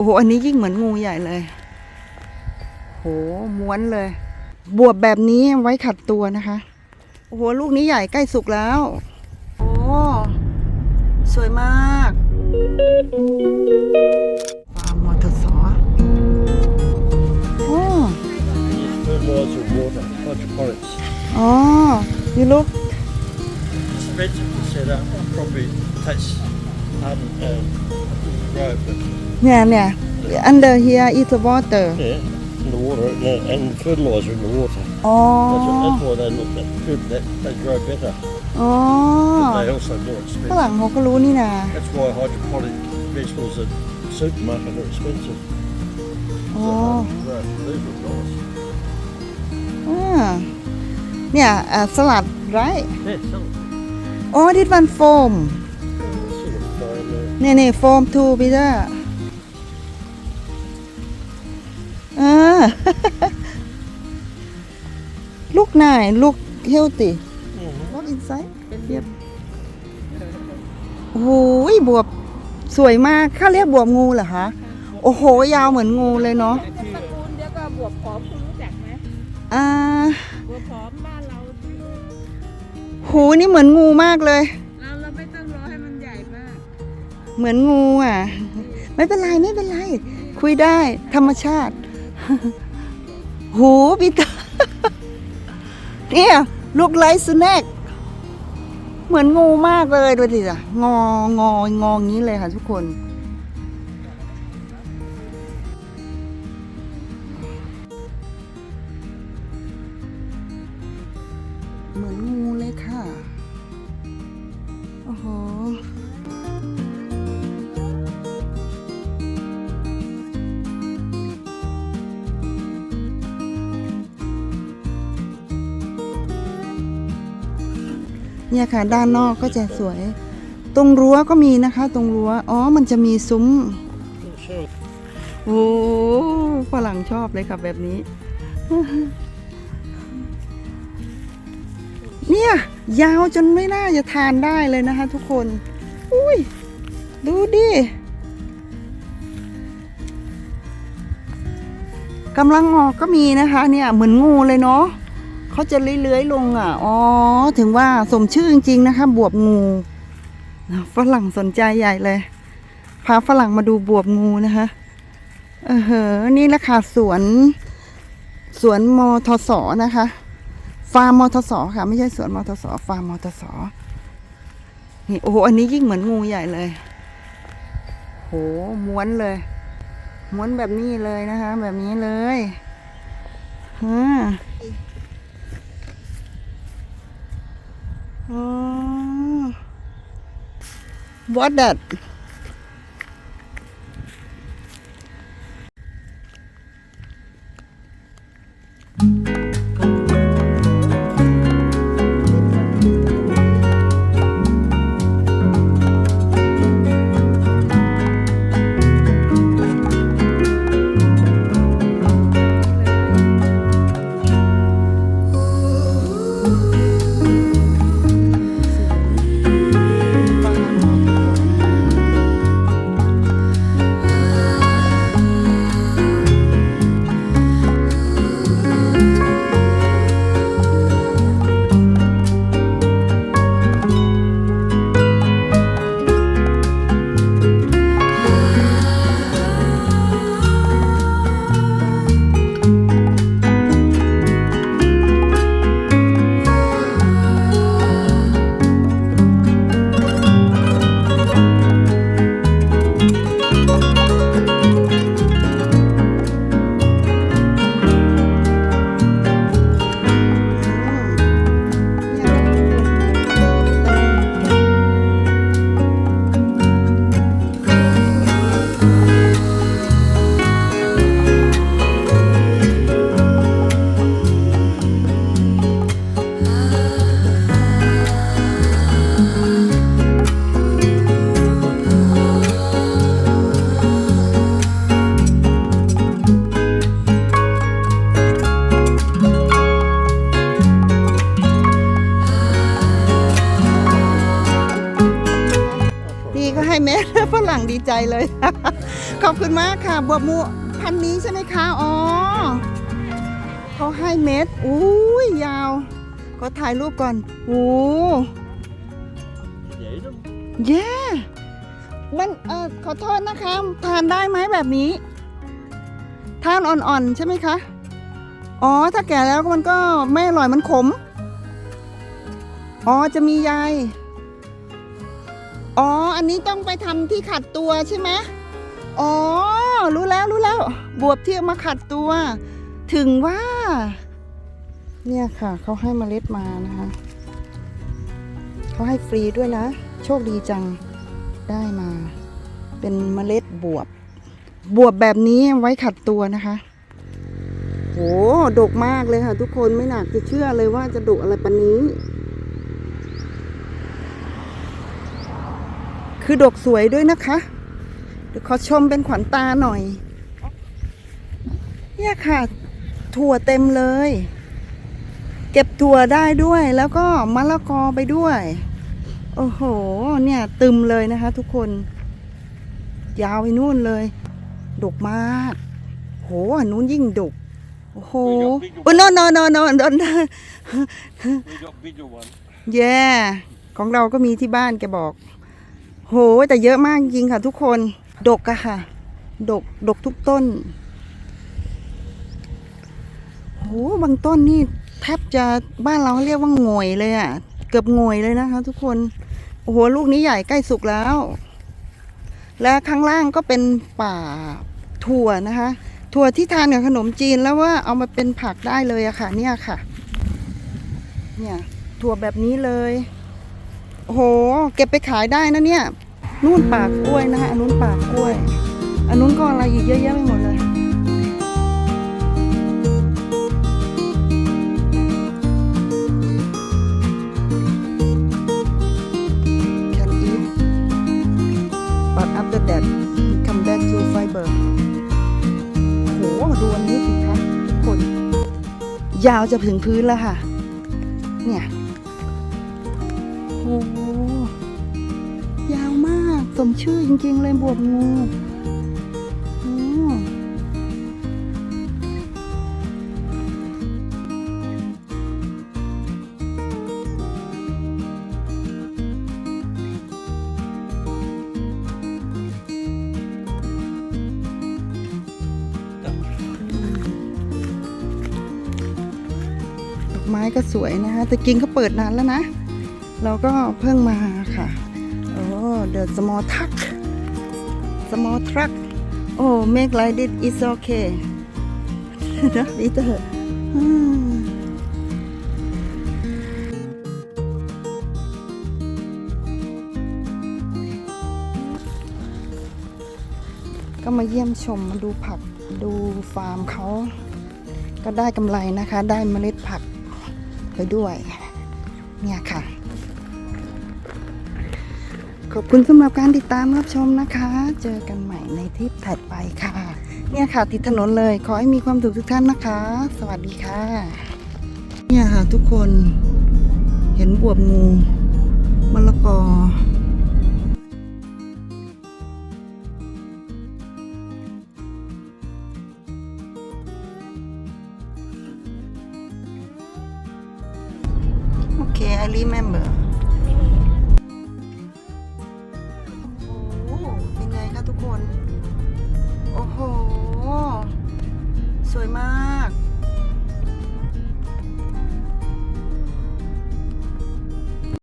โอ้โห อันนี้ยิ่งเหมือนงูใหญ่เลย โห ม้วนเลย บวบแบบนี้ไว้ขัดตัวนะคะ โอ้โห ลูกนี้ใหญ่ใกล้สุกแล้ว โอ้ สวยมากฟาร์มมอเตอร์ซอโอ้ fertilizer and water, hydroponics. อ๋อ you look It's vegetable set up, probably takes hard um, grow, but เนี่ยเนี่ย under here is the water yeah, in the water and, and fertilizer in the water. อ๋อ That's, what, that's why they look that good. That they grow better. อ๋อ They also more ฝรั่ง expensive. เขาก็รู้นี่นะ That's why hydroponic vegetables at supermarket are expensive. อ๋อ So, uh, these look nice. อ่าเนี่ยอ่าสลัด right Yeah, some อ๋อ this one foam sort of grow in there. เนี่ยเนี่ยโฟมทูพีเตอร์ เออ ลูกนายลูกเฮลตี้ Mhm. What inside เทียบโอ้โหบวบสวยมากข้าเรียกบวบงูเหรอคะโอ้โห ยาวเหมือนงูเลยเนาะเป็นตระกูลเดียวกับบวบผอมคุณรู้จักไหมอ่าบวบผอมบ้านเราหูนี่เหมือนงูมากเลย เราเราไม่ต้องรอให้มันใหญ่มาก เหมือนงูอะ ไม่เป็นไรไม่เป็นไร คุยได้ธรรมชาติ หูปีเตอร์เนี่ยลูกไลสแน็กเหมือนงูมากเลยดูดิจ้ะงองององี้เลยค่ะทุกคน เหมือนงูเลยค่ะ โอ้โห เนี่ยค่ะ ด้านนอกก็จะสวย ตรงรั้วก็มีนะคะ ตรงรั้วอ๋อมันจะมีซุ้มโอ้ฝรั่งชอบเลยค่ะแบบนี้ เนี่ย ยาวจนไม่น่าจะทานได้เลยนะคะ ทุกคน อุ้ย ดูดิกำลังออกก็มีนะคะ เนี่ยเหมือนงูเลยเนาะ เขาจะเลื้อยๆลงอะ อ๋อ ถึงว่าสมชื่อจริงๆนะคะ บวบงูฝรั่งสนใจใหญ่เลย พาฝรั่งมาดูบวบงูนะคะเออเหอนี่แหละค่ะสวน สวนมทสนะคะ ฟาร์มมทสค่ะ ไม่ใช่สวนมทสฟาร์มมทสนี่โอ้โหอันนี้ยิ่งเหมือนงูใหญ่เลยโหม้วนเลย ม้วนแบบนี้เลยนะคะ แบบนี้เลยฮะ อ๋อ what that ฝรั่งดีใจเลย ขอบคุณมากค่ะบัวมูพันนี้ใช่ไหมคะ อ๋อเขาให้เม็ดอุ้ยยาว ก็ถ่ายรูปก่อนโอ้ Jij dan? เย้มันเออขอโทษนะคะทานได้ไหมแบบนี้ทานอ่อนๆใช่ไหมคะ อ๋อ ถ้าแก่แล้วมันก็ไม่อร่อยมันขม อ๋อ จะมีใย อ๋อ อันนี้ต้องไปทำที่ขัดตัวใช่ไหมอ๋อ รู้แล้วรู้แล้ว บวบที่เอามาขัดตัว ถึงว่า เนี่ยค่ะเขาให้เมล็ดมานะคะเขาให้ฟรีด้วยนะ โชคดีจังได้มา เป็นเมล็ดบวบ บวบแบบนี้ไว้ขัดตัวนะคะโหดกมากเลยค่ะ ทุกคนไม่หนักจะเชื่อเลยว่าจะดกอะไรปานนี้ คือดกสวยด้วยนะคะ เดี๋ยวขอชมเป็นขวัญตาหน่อย เนี่ยค่ะ ถั่วเต็มเลย เก็บถั่วได้ด้วยแล้วก็มะละกอไปด้วย โอ้โห เนี่ยตึมเลยนะคะทุกคน ยาวไปนู่นเลย ดกมาก โหอันนู้นยิ่งดกโอ้โหโอ้โนโนโนโนโน We got bigger one. แย่ของเราก็มีที่บ้านแกบอก โหแต่เยอะมากจริงค่ะทุกคน ดกอะค่ะ ดก ดกทุกต้น โห บางต้นนี่แทบจะบ้านเราเรียกว่าโงยเลยอะเกือบโงยเลยนะคะ ทุกคน โอ้โห ลูกนี้ใหญ่ใกล้สุกแล้ว และข้างล่างก็เป็นป่าถั่วนะคะ ถั่วที่ทานกับขนมจีนแล้วว่าเอามาเป็นผักได้เลยอะค่ะ เนี่ยค่ะ เนี่ยถั่วแบบนี้เลย โอ้โห เก็บไปขายได้นะเนี่ย นู่นปากกล้วยนะคะอันนู้นปากกล้วย อันนู้นก็อะไรอีกเยอะแยะไปหมดเลย Can eat but after that come back to fiber โอ้โหดูอันนี้สิคะทุกคน ยาวจะถึงพื้นแล้วค่ะ เนี่ย สมชื่อจริงๆเลยบวบงูดอกไม้ก็สวยนะคะแต่จริงเขาเปิดนานแล้วนะ เราก็เพิ่งมาค่ะ the small truck small truck โอ้ make like this is okay นะพีเตอร์ก็มาเยี่ยมชมมาดูผักดูฟาร์มเขา ก็ได้กำไรนะคะ ได้เมล็ดผักไปด้วย เนี่ยค่ะ ขอบคุณสำหรับการติดตามรับชมนะคะ เจอกันใหม่ในทริปถัดไปค่ะ เนี่ยค่ะติดถนนเลย ขอให้มีความสุขทุกท่านนะคะ สวัสดีค่ะ เนี่ยค่ะทุกคนเห็นบวบงูมะละกอโอเค I remember